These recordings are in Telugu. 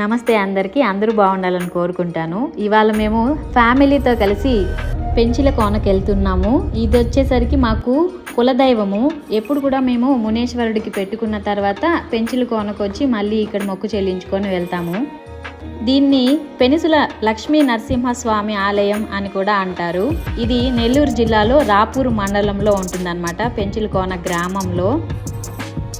నమస్తే అందరికీ అందరూ బాగుండాలని కోరుకుంటాను. ఇవాళ మేము ఫ్యామిలీతో కలిసి పెంచిల కోనకి వెళ్తున్నాము. ఇది వచ్చేసరికి మాకు కులదైవము. ఎప్పుడు కూడా మేము మునేశ్వరుడికి పెట్టుకున్న తర్వాత పెంచిల కోనకు వచ్చి మళ్ళీ ఇక్కడ మొక్కు చెల్లించుకొని వెళ్తాము. దీన్ని పెనుసుల లక్ష్మీ నరసింహస్వామి ఆలయం అని కూడా అంటారు. ఇది నెల్లూరు జిల్లాలో రాపూరు మండలంలో ఉంటుందన్నమాట పెంచిలకోన గ్రామంలో.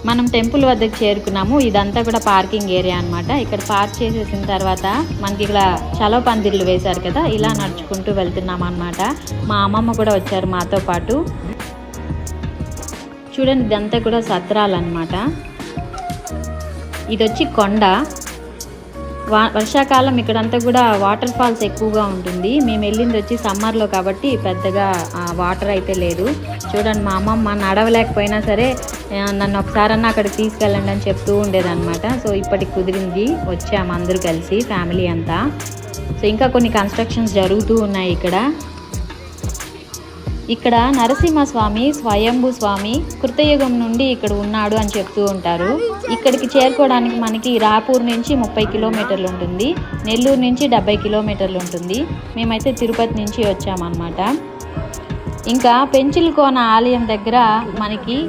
మనం టెంపుల్ వద్దకు చేరుకున్నాము. ఇదంతా కూడా పార్కింగ్ ఏరియా అన్నమాట. ఇక్కడ పార్క్ చేసేసిన తర్వాత మనకి ఇక్కడ చలవ పందిర్లు వేశారు కదా ఇలా నడుచుకుంటూ వెళ్తున్నాం అన్నమాట. మా అమ్మమ్మ కూడా వచ్చారు మాతో పాటు. చూడండి ఇదంతా కూడా సత్రాలు అనమాట ఇది వచ్చి కొండ. వా వర్షాకాలం ఇక్కడంతా కూడా వాటర్ ఫాల్స్ ఎక్కువగా ఉంటుంది. మేము వెళ్ళింది వచ్చి సమ్మర్లో కాబట్టి పెద్దగా వాటర్ అయితే లేదు. చూడండి మా అమ్మమ్మ నడవలేకపోయినా సరే నన్ను ఒకసారన్నా అక్కడికి తీసుకెళ్ళండి అని చెప్తూ ఉండేదన్నమాట. సో ఇప్పటికి కుదిరింది. వచ్చాము అందరూ కలిసి ఫ్యామిలీ అంతా. సో ఇంకా కొన్ని కన్స్ట్రక్షన్స్ జరుగుతూ ఉన్నాయి ఇక్కడ. ఇక్కడ నరసింహస్వామి స్వయంభూ స్వామి కృతయుగం నుండి ఇక్కడ ఉన్నాడు అని చెప్తూ ఉంటారు. ఇక్కడికి చేరుకోవడానికి మనకి రాపూర్ నుంచి ముప్పై కిలోమీటర్లు ఉంటుంది. నెల్లూరు నుంచి డెబ్బై కిలోమీటర్లు ఉంటుంది. మేమైతే తిరుపతి నుంచి వచ్చామన్నమాట. ఇంకా పెంచిల్కోన ఆలయం దగ్గర మనకి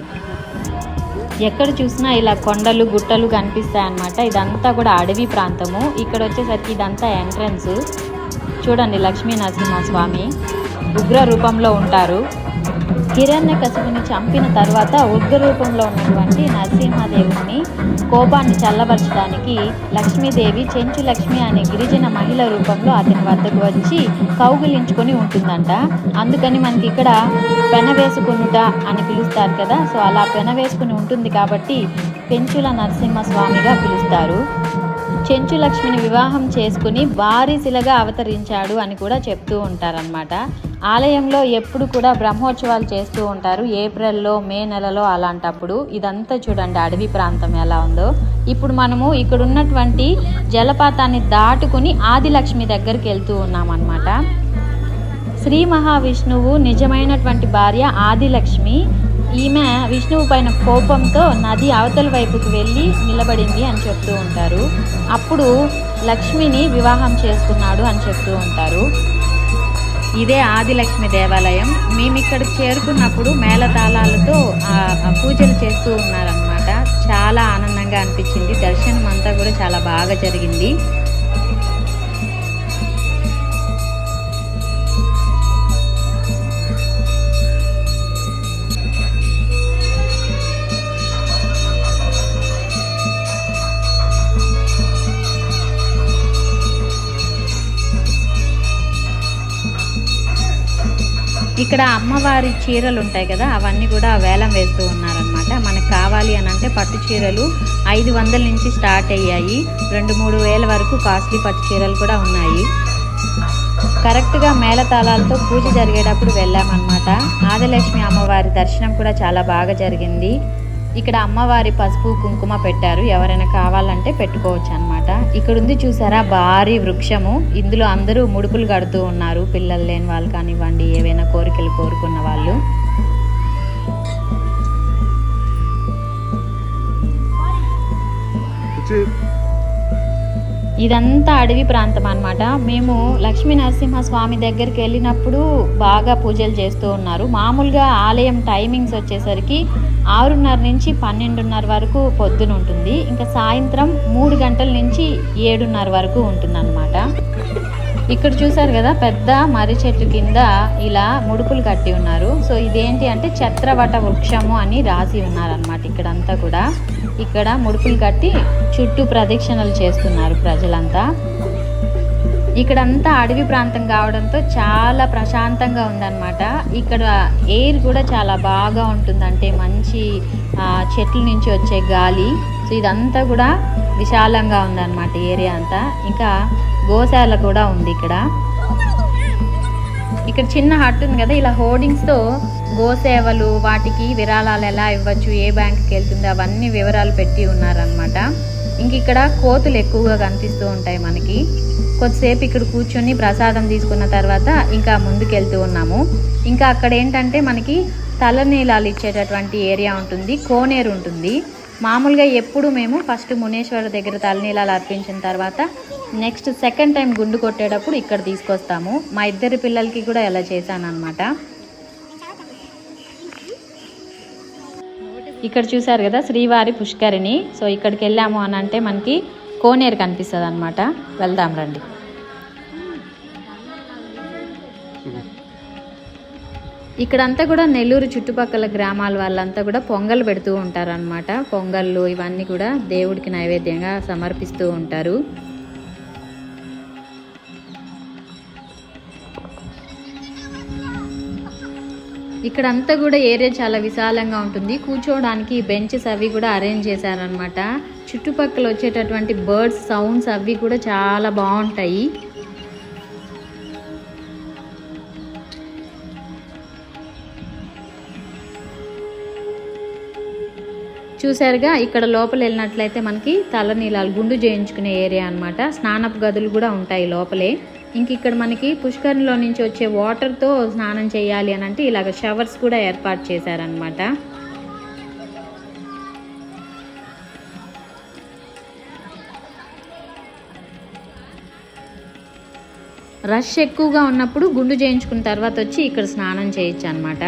ఎక్కడ చూసినా ఇలా కొండలు గుట్టలు కనిపిస్తాయి అన్నమాట ఇదంతా కూడా అడవి ప్రాంతము. ఇక్కడ వచ్చేసరికి ఇదంతా ఎంట్రన్స్. చూడండి లక్ష్మీ నరసింహస్వామి ఉగ్ర రూపంలో ఉంటారు. హిరణ్య కసుపుని చంపిన తర్వాత ఉగ్ర రూపంలో ఉన్నటువంటి నరసింహదేవుని కోపాన్ని చల్లబరచడానికి లక్ష్మీదేవి చెంచు లక్ష్మి అనే గిరిజన మహిళ రూపంలో అతని వద్దకు వచ్చి కౌగిలించుకొని ఉంటుందంట. అందుకని మనకి ఇక్కడ పెన వేసుకునుట అని పిలుస్తారు కదా. సో అలా పెన వేసుకుని ఉంటుంది కాబట్టి పెంచుల నరసింహస్వామిగా పిలుస్తారు. చెంచు లక్ష్మిని వివాహం చేసుకుని వారిశిలగా అవతరించాడు అని కూడా చెప్తూ ఉంటారనమాట ఆలయంలో ఎప్పుడు కూడా బ్రహ్మోత్సవాలు చేస్తూ ఉంటారు. ఏప్రిల్లో మే నెలలో అలాంటప్పుడు. ఇదంతా చూడండి అడవి ప్రాంతం ఎలా ఉందో. ఇప్పుడు మనము ఇక్కడ ఉన్నటువంటి జలపాతాన్ని దాటుకుని ఆదిలక్ష్మి దగ్గరికి వెళ్తూ ఉన్నామన్నమాట. శ్రీ మహావిష్ణువు నిజమైనటువంటి భార్య ఆదిలక్ష్మి. ఈమె విష్ణువు పైన కోపంతో నది అవతల వైపుకి వెళ్ళి నిలబడింది అని చెప్తూ ఉంటారు. అప్పుడు లక్ష్మిని వివాహం చేసుకున్నాడు అని చెప్తూ ఉంటారు. ఇదే ఆదిలక్ష్మి దేవాలయం. మేము ఇక్కడికి చేరుకున్నప్పుడు మేళతాళాలతో ఆ పూజలు చేస్తూ ఉన్నారనమాట చాలా ఆనందంగా అనిపించింది. దర్శనం అంతా కూడా చాలా బాగా జరిగింది. ఇక్కడ అమ్మవారి చీరలు ఉంటాయి కదా అవన్నీ కూడా వేలం వేస్తూ ఉన్నారనమాట మనకు కావాలి అని అంటే పట్టు చీరలు ఐదు వందల నుంచి స్టార్ట్ అయ్యాయి. రెండు మూడు వేల వరకు కాస్ట్లీ పట్టు చీరలు కూడా ఉన్నాయి. కరెక్ట్గా మేళతాళాలతో పూజ జరిగేటప్పుడు వెళ్ళామన్నమాట. ఆదిలక్ష్మి అమ్మవారి దర్శనం కూడా చాలా బాగా జరిగింది. ఇక్కడ అమ్మవారి పసుపు కుంకుమ పెట్టారు. ఎవరైనా కావాలంటే పెట్టుకోవచ్చు అనమాట ఇక్కడ ఉంది చూసారా? భారీ వృక్షము. ఇందులో అందరూ ముడుపులు కడుతూ ఉన్నారు. పిల్లలు లేని వాళ్ళు కానివ్వండి ఏవైనా కోరికలు కోరుకున్న వాళ్ళు. ఇదంతా అడవి ప్రాంతం అన్నమాట. మేము లక్ష్మీ నరసింహ స్వామి దగ్గరికి వెళ్ళినప్పుడు బాగా పూజలు చేస్తూ ఉన్నారు. మామూలుగా ఆలయం టైమింగ్స్ వచ్చేసరికి ఆరున్నర నుంచి పన్నెండున్నర వరకు పొద్దున ఉంటుంది. ఇంకా సాయంత్రం మూడు గంటల నుంచి ఏడున్నర వరకు ఉంటుందన్నమాట. ఇక్కడ చూసారు కదా పెద్ద మర్రి చెట్టు కింద ఇలా ముడుపులు కట్టి ఉన్నారు. సో ఇదేంటి అంటే ఛత్రవట వృక్షము అని రాసి ఉన్నారనమాట ఇక్కడంతా కూడా. ఇక్కడ ముడుపులు కట్టి చుట్టూ ప్రదక్షిణలు చేస్తున్నారు ప్రజలంతా. ఇక్కడంతా అడవి ప్రాంతం కావడంతో చాలా ప్రశాంతంగా ఉందన్నమాట. ఇక్కడ ఎయిర్ కూడా చాలా బాగా ఉంటుంది అంటే మంచి చెట్ల నుంచి వచ్చే గాలి. సో ఇదంతా కూడా విశాలంగా ఉందన్నమాట ఏరియా అంతా. ఇంకా గోశాల కూడా ఉంది ఇక్కడ. ఇక్కడ చిన్న హట్ ఉంది కదా ఇలా హోర్డింగ్స్తో గోసేవలు వాటికి విరాళాలు ఎలా ఇవ్వచ్చు ఏ బ్యాంక్కి వెళ్తుంది అవన్నీ వివరాలు పెట్టి ఉన్నారనమాట ఇంక ఇక్కడ కోతులు ఎక్కువగా కనిపిస్తూ ఉంటాయి మనకి. కొద్దిసేపు ఇక్కడ కూర్చొని ప్రసాదం తీసుకున్న తర్వాత ఇంకా ముందుకెళ్తూ ఉన్నాము. ఇంకా అక్కడ ఏంటంటే మనకి తలనీలాలు ఇచ్చేటటువంటి ఏరియా ఉంటుంది కోనేరు ఉంటుంది. మామూలుగా ఎప్పుడు మేము ఫస్ట్ మునేశ్వర దగ్గర తలనీలాలు అర్పించిన తర్వాత నెక్స్ట్ సెకండ్ టైం గుండు కొట్టేటప్పుడు ఇక్కడ తీసుకొస్తాము. మా ఇద్దరి పిల్లలకి కూడా ఎలా చేశాను అనమాట ఇక్కడ చూసారు కదా శ్రీవారి పుష్కరిణి. సో ఇక్కడికి వెళ్ళాము అని అంటే మనకి కోనేరు కనిపిస్తుంది అనమాట వెళ్దాం రండి. ఇక్కడంతా కూడా నెల్లూరు చుట్టుపక్కల గ్రామాల వాళ్ళంతా కూడా పొంగల్ పెడుతూ ఉంటారనమాట పొంగళ్ళు ఇవన్నీ కూడా దేవుడికి నైవేద్యంగా సమర్పిస్తూ ఉంటారు. ఇక్కడంతా కూడా ఏరియా చాలా విశాలంగా ఉంటుంది. కూర్చోవడానికి బెంచెస్ అవి కూడా అరేంజ్ చేశారనమాట చుట్టుపక్కల వచ్చేటటువంటి బర్డ్స్ సౌండ్స్ అవి కూడా చాలా బాగుంటాయి. చూసారుగా ఇక్కడ లోపల వెళ్ళినట్లయితే మనకి తలనీలాలు గుండు చేయించుకునే ఏరియా అనమాట స్నానపు గదులు కూడా ఉంటాయి లోపలే. ఇంక ఇక్కడ మనకి పుష్కరంలో నుంచి వచ్చే వాటర్తో స్నానం చేయాలి అని అంటే ఇలాగ షవర్స్ కూడా ఏర్పాటు చేశారనమాట రష్ ఎక్కువగా ఉన్నప్పుడు గుండు చేయించుకున్న తర్వాత వచ్చి ఇక్కడ స్నానం చేయొచ్చు అనమాట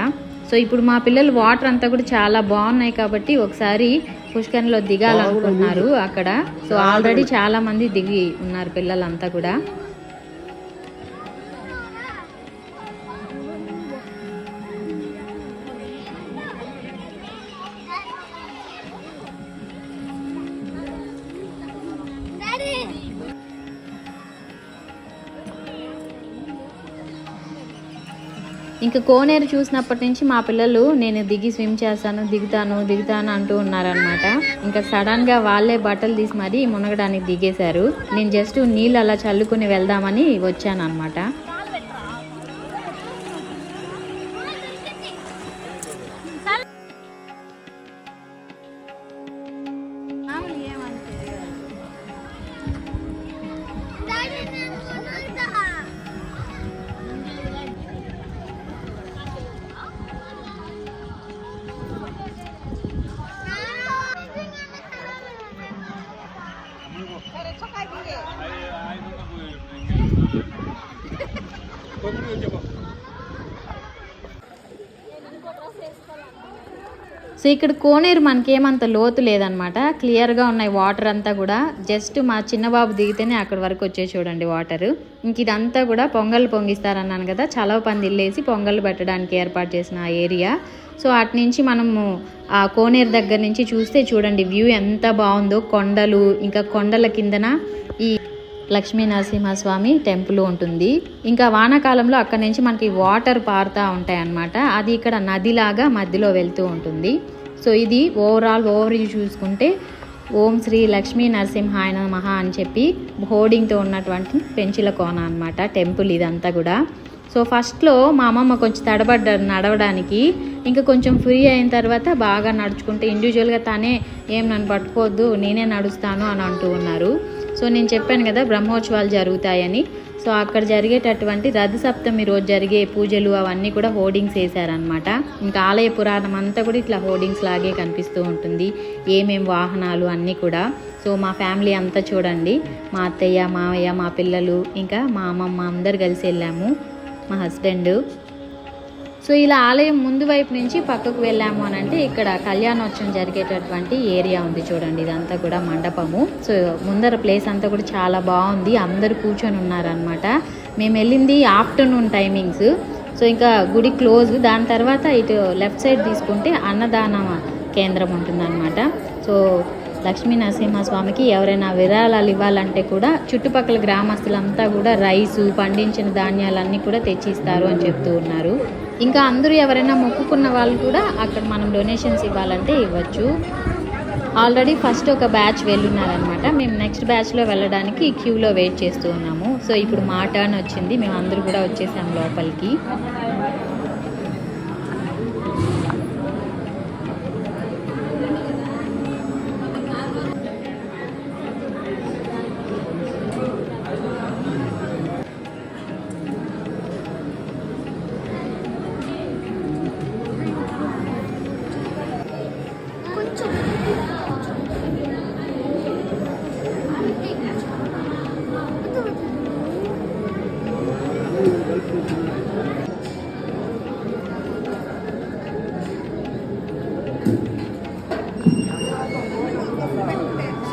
సో ఇప్పుడు మా పిల్లలు వాటర్ అంతా కూడా చాలా బాగున్నాయి కాబట్టి ఒకసారి పుష్కరంలో దిగాలనుకుంటున్నారు అక్కడ. సో ఆల్రెడీ చాలా మంది దిగి ఉన్నారు పిల్లలంతా కూడా. ఇంకా కోనేరు చూసినప్పటి నుంచి మా పిల్లలు నేను దిగి స్విమ్ చేస్తాను దిగుతాను దిగుతాను అంటూ ఉన్నారనమాట ఇంకా సడన్గా వాళ్ళే బట్టలు తీసి మరీ మునగడానికి దిగేశారు. నేను జస్ట్ నీళ్ళు అలా చల్లుకుని వెళ్దామని వచ్చాను అనమాట సో ఇక్కడ కోనేరు మనకేమంత లోతు లేదనమాట. క్లియర్గా ఉన్నాయి వాటర్ అంతా కూడా. జస్ట్ మా చిన్నబాబు దిగితేనే అక్కడ వరకు వచ్చే చూడండి వాటర్ ఇంక ఇదంతా కూడా పొంగల్ పొంగిస్తారన్నాను కదా. చలవ పందిల్లేసి పొంగల్ పెట్టడానికి ఏర్పాటు చేసిన ఆ ఏరియా సో అటు నుంచి మనము ఆ కోనేరు దగ్గర నుంచి చూస్తే చూడండి వ్యూ ఎంత బాగుందో. కొండలు ఇంకా కొండల కిందన ఈ లక్ష్మీ నరసింహస్వామి టెంపుల్ ఉంటుంది. ఇంకా వానాకాలంలో అక్కడ నుంచి మనకి వాటర్ పారుతూ ఉంటాయి అన్నమాట. అది ఇక్కడ నదిలాగా మధ్యలో వెళ్తూ ఉంటుంది. సో ఇది ఓవరాల్ ఓవర్ చూసుకుంటే ఓం శ్రీ లక్ష్మీ నరసింహాయ నమః అని చెప్పి హోర్డింగ్తో ఉన్నటువంటి పెంచుల కోన అనమాట టెంపుల్ ఇదంతా కూడా. సో ఫస్ట్లో మా అమ్మమ్మ కొంచెం తడబడ్డారు నడవడానికి ఇంకా కొంచెం ఫ్రీ అయిన తర్వాత బాగా నడుచుకుంటే ఇండివిజువల్గా తానే ఏం నన్ను పట్టుకోవద్దు నేనే నడుస్తాను అని అంటూ ఉన్నారు. సో నేను చెప్పాను కదా బ్రహ్మోత్సవాలు జరుగుతాయని. సో అక్కడ జరిగేటటువంటి రథ సప్తమి రోజు జరిగే పూజలు అవన్నీ కూడా హోర్డింగ్స్ వేశారనమాట ఇంకా ఆలయ పురాణం అంతా కూడా ఇట్లా హోర్డింగ్స్ లాగే కనిపిస్తూ ఉంటుంది. ఏమేం వాహనాలు అన్నీ కూడా. సో మా ఫ్యామిలీ అంతా చూడండి. మా అత్తయ్య మావయ్య మా పిల్లలు ఇంకా మా అమ్మమ్మ అందరు కలిసి వెళ్ళాము. మా హస్బెండ్. సో ఇలా ఆలయం ముందు వైపు నుంచి పక్కకు వెళ్ళాము అని అంటే ఇక్కడ కళ్యాణోత్సవం జరిగేటటువంటి ఏరియా ఉంది చూడండి ఇదంతా కూడా మండపము. సో ముందర ప్లేస్ అంతా కూడా చాలా బాగుంది అందరు కూర్చొని ఉన్నారనమాట మేము వెళ్ళింది ఆఫ్టర్నూన్ టైమింగ్స్. సో ఇంకా గుడి క్లోజ్ దాని తర్వాత ఇటు లెఫ్ట్ సైడ్ తీసుకుంటే అన్నదాన కేంద్రం ఉంటుందన్నమాట. సో లక్ష్మీ నరసింహస్వామికి ఎవరైనా విరాళాలు ఇవ్వాలంటే కూడా చుట్టుపక్కల గ్రామస్తులంతా కూడా రైసు పండించిన ధాన్యాలన్నీ కూడా తెచ్చిస్తారు అని చెప్తూ ఉన్నారు. ఇంకా అందరూ ఎవరైనా మొక్కుకున్న వాళ్ళు కూడా అక్కడ మనం డొనేషన్స్ ఇవ్వాలంటే ఇవ్వచ్చు. ఆల్రెడీ ఫస్ట్ ఒక బ్యాచ్ వెళ్ళున్నారనమాట మేము నెక్స్ట్ బ్యాచ్లో వెళ్ళడానికి క్యూలో వెయిట్ చేస్తూ ఉన్నాము. సో ఇప్పుడు మా టర్న్ వచ్చింది. మేము అందరూ కూడా వచ్చేసాము లోపలికి.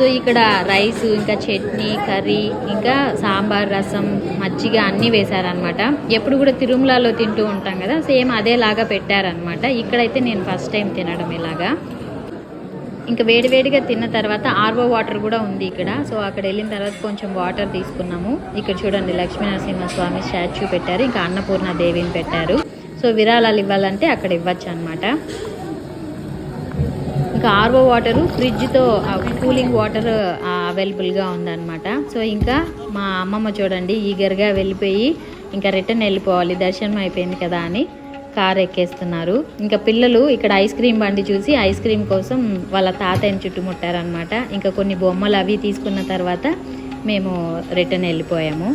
సో ఇక్కడ రైస్ ఇంకా చట్నీ కర్రీ ఇంకా సాంబార్ రసం మజ్జిగ అన్నీ వేశారనమాట ఎప్పుడు కూడా తిరుమలలో తింటూ ఉంటాం కదా సేమ్ అదేలాగా పెట్టారనమాట ఇక్కడైతే నేను ఫస్ట్ టైం తినడం ఇలాగా. ఇంకా వేడివేడిగా తిన్న తర్వాత ఆర్వో వాటర్ కూడా ఉంది ఇక్కడ. సో అక్కడ వెళ్ళిన తర్వాత కొంచెం వాటర్ తీసుకున్నాము. ఇక్కడ చూడండి లక్ష్మీనరసింహస్వామి స్టాచ్యూ పెట్టారు. ఇంకా అన్నపూర్ణ దేవిని పెట్టారు. సో విరాళాలు ఇవ్వాలంటే అక్కడ ఇవ్వచ్చు అనమాట ఇంకా ఆర్వో వాటర్ ఫ్రిడ్జ్తో కూలింగ్ వాటర్ అవైలబుల్గా ఉందన్నమాట. సో ఇంకా మా అమ్మమ్మ చూడండి ఈగర్గా వెళ్ళిపోయి ఇంకా రిటర్న్ వెళ్ళిపోవాలి. దర్శనం అయిపోయింది కదా అని కార్ ఎక్కేస్తున్నారు. ఇంకా పిల్లలు ఇక్కడ ఐస్ క్రీమ్ బండి చూసి ఐస్ క్రీమ్ కోసం వాళ్ళ తాతయ్యని చుట్టుముట్టారనమాట ఇంకా కొన్ని బొమ్మలు అవి తీసుకున్న తర్వాత మేము రిటర్న్ వెళ్ళిపోయాము.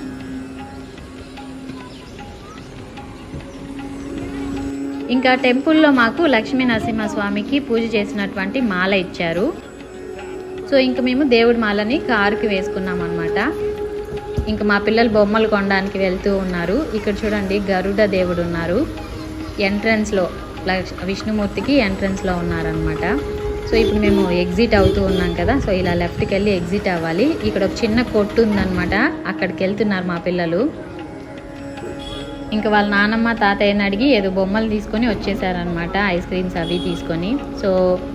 ఇంకా టెంపుల్లో మాకు లక్ష్మీ నరసింహస్వామికి పూజ చేసినటువంటి మాల ఇచ్చారు. సో ఇంక మేము దేవుడి మాలని కారుకి వేసుకున్నాం అనమాట ఇంకా మా పిల్లలు బొమ్మలు కొనడానికి వెళ్తూ ఉన్నారు. ఇక్కడ చూడండి గరుడ దేవుడు ఉన్నారు. ఎంట్రన్స్లో లక్ష్ విష్ణుమూర్తికి ఎంట్రన్స్లో ఉన్నారనమాట సో ఇప్పుడు మేము ఎగ్జిట్ అవుతూ ఉన్నాం కదా సో ఇలా లెఫ్ట్కి వెళ్ళి ఎగ్జిట్ అవ్వాలి. ఇక్కడ ఒక చిన్న కొట్టు ఉందనమాట అక్కడికి వెళ్తున్నారు మా పిల్లలు. ఇంకా వాళ్ళ నానమ్మ తాతయ్యని అడిగి ఏదో బొమ్మలు తీసుకొని వచ్చేసారనమాట ఐస్ క్రీమ్స్ అవి తీసుకొని. సో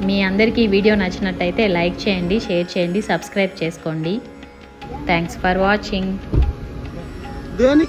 మీ అందరికీ వీడియో నచ్చినట్టయితే లైక్ చేయండి షేర్ చేయండి సబ్స్క్రైబ్ చేసుకోండి. థ్యాంక్స్ ఫర్ వాచింగ్ దేని